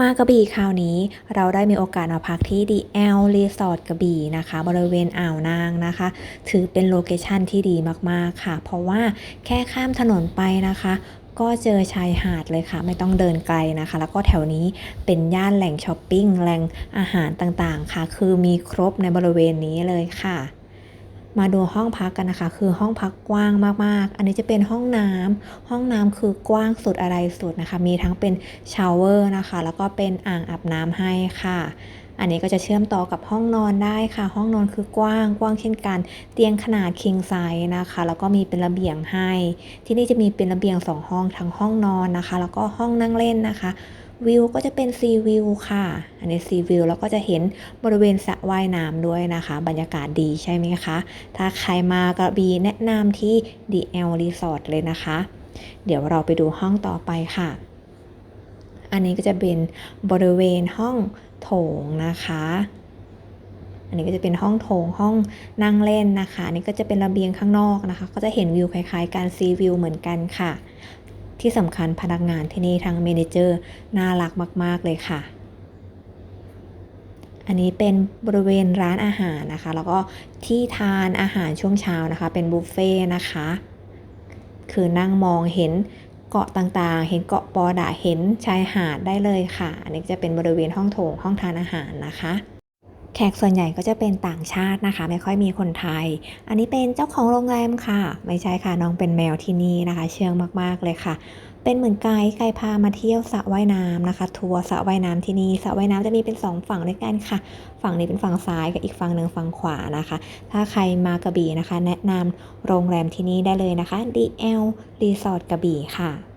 มากระบี่คราวนี้เราได้มีโอกาสมาพักที่ DL Resort กระบี่นะคะ บริเวณอ่าวนางนะคะ ถือเป็นโลเคชั่นที่ดีมากๆค่ะ เพราะว่าแค่ข้ามถนนไปนะคะก็เจอชายหาดเลยค่ะ ไม่ต้องเดินไกลนะคะ แล้วก็แถวนี้เป็นย่านแหล่งช้อปปิ้งแหล่งอาหารต่างๆค่ะ คือมีครบในบริเวณนี้เลยค่ะ มาดูห้องพักกันนะคะ คือห้องพักกว้างมากๆ อันนี้จะเป็นห้องน้ำห้องน้ำคือกว้างสุดอะไรสุดนะคะ มีทั้งเป็นชาวเวอร์นะคะ แล้วก็เป็นอ่างอาบน้ำให้ค่ะ อันนี้ก็จะเชื่อมต่อกับห้องนอนได้ค่ะ ห้องนอนคือกว้างกว้างเช่นกัน เตียงขนาด king size นะคะ แล้วก็มีเป็นระเบียงให้ ที่นี่จะมีเป็นระเบียงสองห้องทั้งห้องนอนนะคะ แล้วก็ห้องนั่งเล่นนะคะ วิวก็จะเป็นซีวิวค่ะ อันนี้ซีวิวแล้วก็จะเห็นบริเวณสระว่ายน้ำด้วยนะคะ บรรยากาศดีใช่ไหมคะ ถ้าใครมากระบีแนะนำที่ DL Resort เลยนะคะ เดี๋ยวเราไปดูห้องต่อไปค่ะ อันนี้ก็จะเป็นบริเวณห้องโถงนะคะ อันนี้ก็จะเป็นห้องโถงห้องนั่งเล่นนะคะ อันนี้ก็จะเป็นระเบียงข้างนอกนะคะ ก็จะเห็นวิวคล้ายๆการซีวิวเหมือนกันค่ะ ที่สำคัญพนักงานที่นี่ทั้งเมเนเจอร์น่ารักมาก ๆ เลยค่ะ อันนี้เป็นบริเวณร้านอาหารนะคะ แล้วก็ที่ทานอาหารช่วงเช้านะคะ เป็นบุฟเฟ่ต์นะคะ คือนั่งมองเห็นเกาะต่างๆ เห็นเกาะปอดะเห็นชายหาดได้เลยค่ะ อันนี้จะเป็นบริเวณห้องโถงห้องทานอาหารนะคะ แขกส่วนใหญ่ก็จะเป็นต่างชาตินะคะ ไม่ค่อยมีคนไทย อันนี้เป็นเจ้าของโรงแรมค่ะ ไม่ใช่ค่ะน้องเป็นแมวที่นี่นะคะ เชื่องมากๆเลยค่ะ เป็นเหมือนไกด์ไกด์พามาเที่ยวสระว่ายน้ำนะคะ ทัวร์สระว่ายน้ำที่นี่สระว่ายน้ำจะมีเป็นสองฝั่งด้วยกันค่ะ ฝั่งนี้เป็นฝั่งซ้ายกับอีกฝั่งหนึ่งฝั่งขวานะคะ ถ้าใครมากระบี่นะคะ แนะนำโรงแรมที่นี่ได้เลยนะคะ DL Resort กระบี่ค่ะ